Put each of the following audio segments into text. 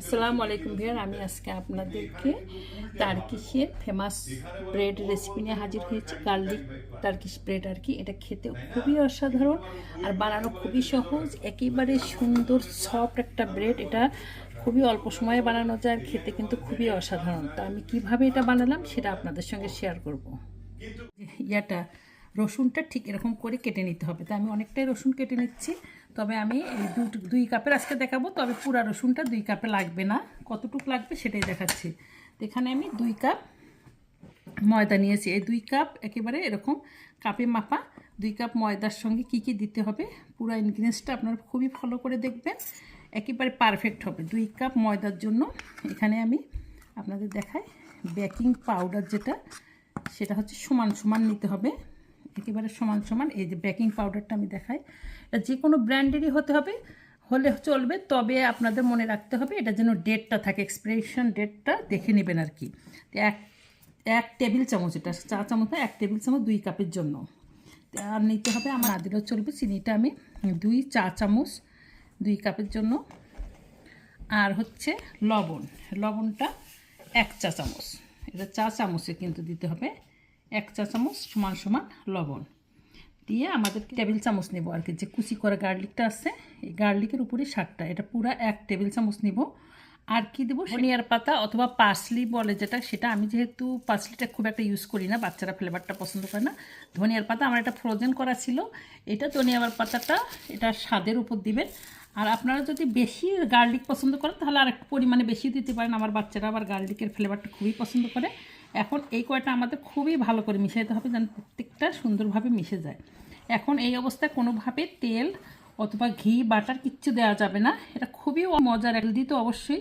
আসসালামু আলাইকুম ভিয়ার, আমি আজকে আপনাদেরকে টার্কিশের ফেমাস ব্রেড রেসিপি নিয়ে হাজির হয়েছি গার্লিক টার্কিশ ব্রেড আর কি। এটা খেতে খুবই অসাধারণ আর বানানো খুবই সহজ, একেবারে সুন্দর সফট একটা ব্রেড এটা খুবই অল্প সময়ে বানানো যায় আর খেতে কিন্তু খুবই অসাধারণ। তো আমি কীভাবে এটা বানালাম সেটা আপনাদের সঙ্গে শেয়ার করব। ইয়াটা রসুনটা ঠিক এরকম করে কেটে নিতে হবে। তো আমি অনেকটাই রসুন কেটে নিচ্ছি। তবে আমি এই দুই কাপের আজকে দেখাবো, তবে পুরা রসুনটা দুই কাপে লাগবে না। কতটুকু লাগবে সেটাই দেখাচ্ছি। এখানে আমি দুই কাপ ময়দা নিয়েছি। এই দুই কাপ একেবারে এরকম কাপে মাপা, দুই কাপ ময়দার সঙ্গে কি কি দিতে হবে, পুরো ইনগ্রিডিয়েন্টসটা আপনারা খুবই ফলো করে দেখবেন। একেবারে পারফেক্ট হবে। দুই কাপ ময়দার জন্য এখানে আমি আপনাদের দেখাই বেকিং পাউডার যেটা, সেটা হচ্ছে সমান সমান নিতে হবে। একেবারে সমান সমান, এই যে বেকিং পাউডারটা আমি দেখাই। এটা যে কোনো ব্র্যান্ডেরই হতে হবে, হলে চলবে, তবে আপনাদের মনে রাখতে হবে, এটা যেন ডেটটা থাকে এক্সপ্রেশন ডেটটা দেখে নেবেন আর কি। এক এক টেবিল চামচ, এটা চা চামচ এক টেবিল চামচ দুই কাপের জন্য। আর নিতে হবে, আমার না দিলেও চলবে, চিনিটা আমি দুই চা চামচ দুই কাপের জন্য। আর হচ্ছে লবণ, লবণটা এক চা চামচ। এটা চা চামচে কিন্তু দিতে হবে। এক চা চামচ সমান সমান লবণ। দিয়ে আমাদের টেবিল চামচ নেব আর কি, যে কুচি করা গার্লিকটা আছে, এই গার্লিকের উপরে শাকটা এটা পুরো এক টেবিল চামচ নেব। আর কি দেবো ধনিয়ার পাতা অথবা পার্সলি বলে যেটা, সেটা আমি যেহেতু পার্সলিটা খুব একটা ইউজ করি না, বাচ্চারা ফ্লেভারটা পছন্দ করে না। ধনিয়ার পাতা আমার এটা ফ্রোজেন করা ছিল, এটা ধনিয়ার পাতাটা, এটা স্বাদের উপর দিবেন। আর আপনারা যদি বেশি গার্লিক পছন্দ করেন, তাহলে আর একটু পরিমাণে বেশি দিতে পারেন। আমার বাচ্চারা আবার গার্লিকের ফ্লেভারটা খুবই পছন্দ করে। এখন এই কয়টা আমাদের খুবই ভালো করে মিশাইতে হবে যেন প্রত্যেকটা সুন্দরভাবে মিশে যায়। এখন এই অবস্থায় কোনোভাবে তেল অথবা ঘি, বাটার কিচ্ছু দেওয়া যাবে না। এটা খুবই মজার হেলদি তো অবশ্যই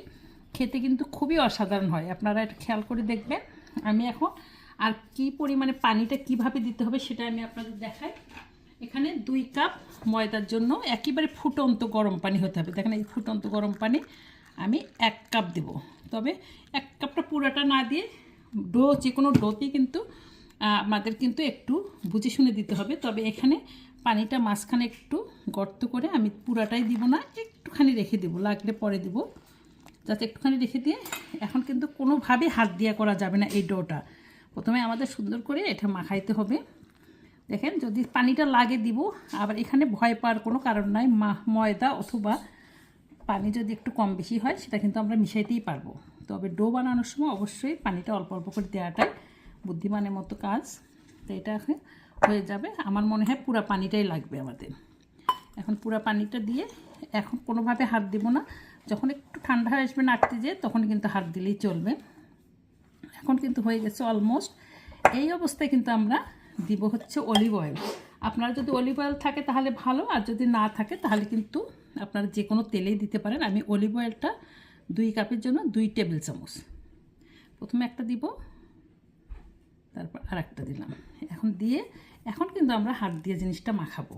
খেতে কিন্তু খুবই অসাধারণ হয়। আপনারা এটা খেয়াল করে দেখবেন। আমি এখন আর কি পরিমাণে পানিটা কীভাবে দিতে হবে সেটা আমি আপনাদের দেখাই। এখানে দুই কাপ ময়দার জন্য একেবারে ফুটন্ত গরম পানি হতে হবে। দেখেন এই ফুটন্ত গরম পানি আমি এক কাপ দেব। তবে এক কাপটা পুরোটা না দিয়ে ডো, যে কোনো ডোতেই কিন্তু আমাদের কিন্তু একটু বুঝে শুনে দিতে হবে। তবে এখানে পানিটা মাঝখানে একটু গর্ত করে আমি পুরাটাই দিব না, একটুখানি রেখে দেবো, লাগলে পরে দেবো। যাতে একটুখানি রেখে দিয়ে এখন কিন্তু কোনোভাবে হাত দিয়া করা যাবে না এই ডোটা। প্রথমে আমাদের সুন্দর করে এটা মাখাইতে হবে। দেখেন, যদি পানিটা লাগে দিব, আবার এখানে ভয় পাওয়ার কোনো কারণ নাই ময়দা অথবা পানি যদি একটু কম বেশি হয়, সেটা কিন্তু আমরা মিশাইতেই পারব। তবে ডো বানানোর সময় অবশ্যই পানিটা অল্প অল্প করে দেওয়াটাই বুদ্ধিমানের মতো কাজ। তো এটা হয়ে যাবে। আমার মনে হয় পুরা পানিটাই লাগবে আমাদের। এখন পুরা পানিটা দিয়ে এখন কোনোভাবে হাত দিব না। যখন একটু ঠান্ডা হয়ে আসবে নাড়তে যেয়ে তখন কিন্তু হাত দিলেই চলবে। এখন কিন্তু হয়ে গেছে অলমোস্ট এই অবস্থায় কিন্তু আমরা দিব হচ্ছে অলিভ অয়েল আপনারা যদি অলিভ অয়েল থাকে তাহলে ভালো, আর যদি না থাকে তাহলে কিন্তু আপনারা যে কোনো তেলেই দিতে পারেন। আমি অলিভ অয়েলটা দুই কাপের জন্য দুই টেবিল চামচ। প্রথমে একটা দিব, তারপর আর একটা দিলাম। এখন দিয়ে, এখন কিন্তু আমরা হাত দিয়ে জিনিসটা মাখাবো।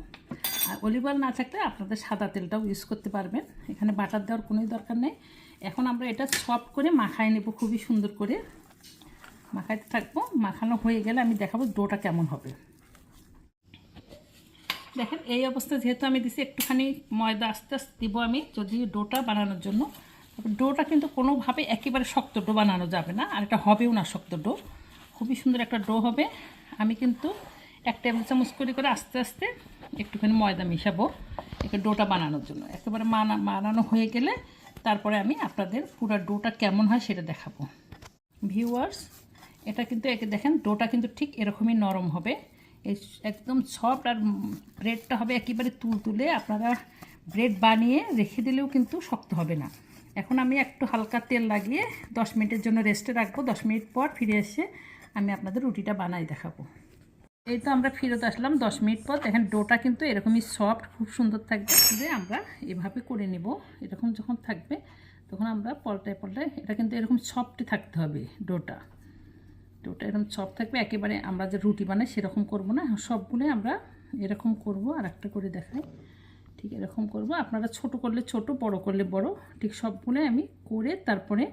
আর অলিভ অয়েল না থাকলে আপনাদের সাদা তেলটাও ইউজ করতে পারবেন। এখানে বাটার দেওয়ার কোনোই দরকার নেই। এখন আমরা এটা সফট করে মাখায় নেব খুবই সুন্দর করে। মাখাইতে থাকব। মাখানো হয়ে গেলে আমি দেখাবো ডোটা কেমন হবে। দেখেন, এই অবস্থা যেহেতু আমি দিছি, একটুখানি ময়দা আস্তে আস্তে দিব আমি, যদি ডোটা বানানোর জন্য। ডোটা কিন্তু কোনোভাবে একেবারে শক্ত ডো বানানো যাবে না, আর এটা হবেও না শক্ত ডো। খুবই সুন্দর একটা ডো হবে। আমি কিন্তু এক টেবিল চামচ করে করে আস্তে আস্তে একটুখানি ময়দা মিশাবো একে ডোটা বানানোর জন্য। একেবারে মানা, বানানো হয়ে গেলে তারপরে আমি আপনাদের পুরো ডোটা কেমন হয় সেটা দেখাবো। ভিউয়ার্স, এটা কিন্তু একে দেখেন, ডোটা কিন্তু ঠিক এরকমই নরম হবে। একদম সফট আর ব্রেডটা হবে একেবারে তুলতুলে। আপনারা ব্রেড বানিয়ে রেখে দিলেও কিন্তু শক্ত হবে না। এখন আমি একটু হালকা তেল লাগিয়ে দশ মিনিটের জন্য রেস্টে রাখব। দশ মিনিট পর ফিরে এসে আমি আপনাদের রুটিটা বানাই দেখাবো। এই তো আমরা ফেরত আসলাম। দশ মিনিট পর দেখেন ডোটা কিন্তু এরকমই সফট খুব সুন্দর থাকবে। যে আমরা এভাবে করে নেব। এরকম যখন থাকবে, তখন আমরা পল্টায় পল্টায়, এটা কিন্তু এরকম সফটই থাকতে হবে ডোটা। ডোটা এরকম সফট থাকবে। একেবারে আমরা যে রুটি বানাই সেরকম করব না। সবগুলোই আমরা এরকম করব। আর একটা করে দেখাই। ঠিক এরকম করব। আপনারা ছোট করলে ছোট, বড় করলে বড়। ঠিক সবগুলো আমি করে তারপরে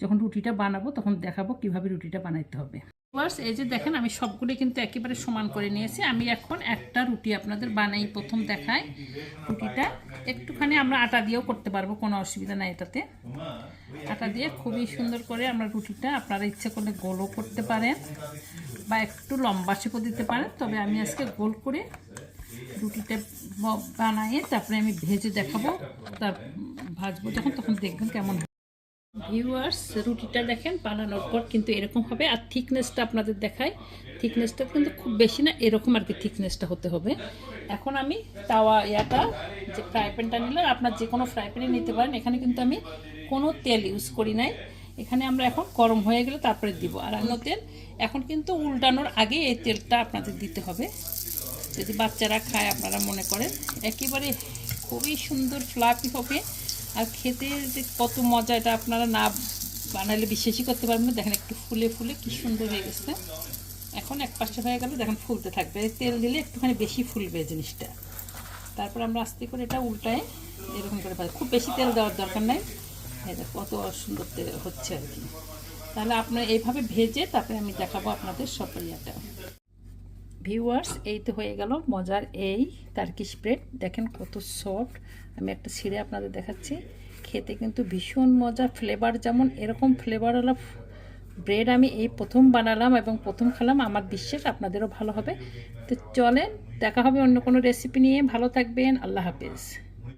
যখন রুটিটা বানাবো তখন দেখাবো কীভাবে রুটিটা বানাইতে হবে। বাস এই যে দেখেন আমি সবগুলো কিন্তু একেবারে সমান করে নিয়েছি। আমি এখন একটা রুটি আপনাদের বানাই, প্রথম দেখাই রুটিটা। একটুখানি আমরা আটা দিয়েও করতে পারব, কোনো অসুবিধা নাই এটাতে। আটা দিয়ে খুবই সুন্দর করে আমরা রুটিটা আপনারা ইচ্ছে করলে গোলও করতে পারেন বা একটু লম্বা শেপও দিতে পারেন। তবে আমি আজকে গোল করে রুটিটা ব- বানিয়ে তারপরে আমি ভেজে দেখাবো, তার ভাজবো, যখন তখন দেখবেন কেমন ভিউয়ার্স রুটিটা দেখেন বানানোর পর কিন্তু এরকম হবে, আর থিকনেসটা আপনাদের দেখায় থিকনেসটা কিন্তু খুব বেশি না, এরকম আর কি থিকনেসটা হতে হবে। এখন আমি তাওয়া ইয়াটা, যে ফ্রাই প্যানটা নিলাম, আপনার যে কোনো ফ্রাই প্যানে নিতে পারেন। এখানে কিন্তু আমি কোনো তেল ইউজ করি নাই। এখানে আমরা এখন গরম হয়ে গেলে তারপরে দিব। আর অন্য তেল, এখন কিন্তু উল্টানোর আগে এই তেলটা আপনাদের দিতে হবে। যদি বাচ্চারা খায় আপনারা মনে করেন, একেবারে খুবই সুন্দর ফ্লাফি হবে। আর খেতে যে কত মজা, এটা আপনারা না বানালে বিশ্বাসই করতে পারবেন না। দেখেন একটু ফুলে ফুলে কি সুন্দর হয়ে গেছে। এখন এক পাশে হয়ে গেলে, দেখেন ফুলতে থাকবে। তেল দিলে একটুখানি বেশি ফুলবে জিনিসটা। তারপর আমরা আস্তে করে এটা উল্টায় এরকম করে খুব বেশি তেল দেওয়ার দরকার নাই। কত সুন্দর হচ্ছে আর কি। তাহলে আপনার এইভাবে ভেজে তারপরে আমি দেখাবো আপনাদের সব ইয়াটা। ভিউয়ার্স এই তো হয়ে গেল। মজার এই টার্কিশ ব্রেড দেখেন কত সফট আমি একটা ছিঁড়ে আপনাদের দেখাচ্ছি। খেতে কিন্তু ভীষণ মজা ফ্লেভার যেমন, এরকম ফ্লেভারওয়ালা ব্রেড আমি এই প্রথম বানালাম এবং প্রথম খেলাম। আমার বিশ্বাস আপনাদেরও ভালো হবে। তো চলেন, দেখা হবে অন্য কোনো রেসিপি নিয়ে। ভালো থাকবেন। আল্লাহ হাফেজ।